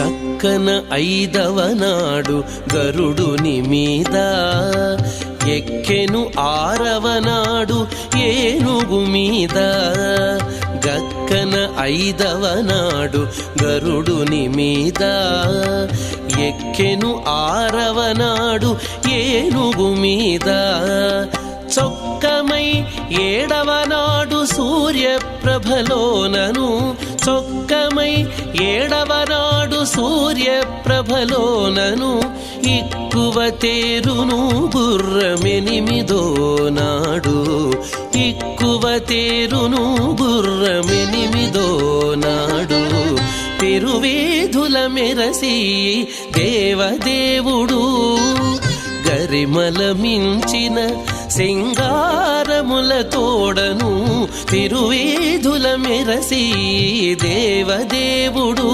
గక్కన ఐదవ నాడు గరుడుని మీద. ఎక్కెను ఆరవ నాడు ఏనుగు మీద. గక్కన ఐదవ నాడు గరుడుని మీద. ఎక్కెను ఆరవ నాడు ఏనుగు మీద. చొక్కమై ఏడవ నాడు సూర్యప్రభలోనను. చొక్కమై ఏడవ నాడు సూర్యప్రభలోనను ఇక్కువ తేరును గుర్రమెనిమిదో నాడు ఇక్కువ తేరును గుర్రమెనిమిదో నాడు తిరువేధుల మెరసి దేవదేవుడు గరిమల మించిన సింగారముల తోడను తిరువేధుల మెరసి దేవదేవుడు